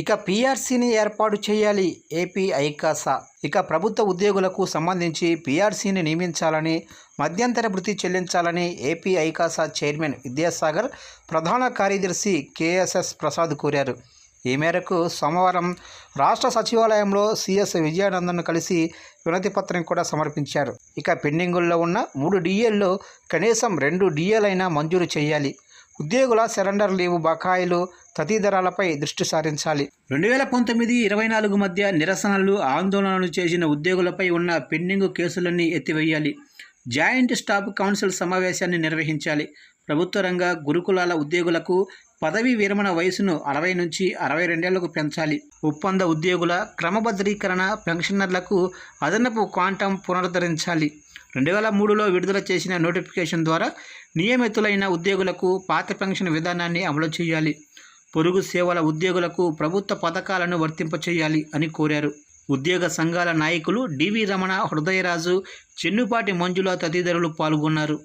ఇక పీఆర్సీని ఏర్పాటు చేయాలి ఏపీ ఐకాసా. ఇక ప్రభుత్వ ఉద్యోగులకు సంబంధించి పీఆర్సీని నియమించాలని మధ్యంతర భృతి చెల్లించాలని ఏపీ ఐకాసా చైర్మన్ విద్యాసాగర్ ప్రధాన కార్యదర్శి కేఎస్ఎస్ ప్రసాద్ కోరారు. ఈ మేరకు సోమవారం రాష్ట్ర సచివాలయంలో సిఎస్ విజయానందన్ను కలిసి వినతి పత్రం కూడా సమర్పించారు. ఇక పెండింగుల్లో ఉన్న మూడు డిఏల్లో కనీసం రెండు డిఏలైనా మంజూరు చేయాలి. ఉద్యోగుల సరెండర్ లీవు బకాయిలు తదితరాలపై దృష్టి సారించాలి. రెండు వేల పంతొమ్మిది ఇరవై నాలుగు మధ్య నిరసనలు ఆందోళనలు చేసిన ఉద్యోగులపై ఉన్న పెండింగ్ కేసులన్నీ ఎత్తివేయాలి. జాయింట్ స్టాఫ్ కౌన్సిల్ సమావేశాన్ని నిర్వహించాలి. ప్రభుత్వ రంగ గురుకులాల ఉద్యోగులకు పదవీ విరమణ వయసును అరవై నుంచి అరవై రెండేళ్ళకు పెంచాలి. ఒప్పంద ఉద్యోగుల క్రమబద్ధీకరణ పెన్షనర్లకు అదనపు క్వాంటం పునరుద్ధరించాలి. రెండు వేల మూడులో విడుదల చేసిన నోటిఫికేషన్ ద్వారా నియమితులైన ఉద్యోగులకు పాత పెన్షన్ విధానాన్ని అమలు చేయాలి. పొరుగు సేవల ఉద్యోగులకు ప్రభుత్వ పథకాలను వర్తింపచేయాలి అని కోరారు. ఉద్యోగ సంఘాల నాయకులు డివి రమణ హృదయరాజు చెన్నుపాటి మంజుల తదితరులు పాల్గొన్నారు.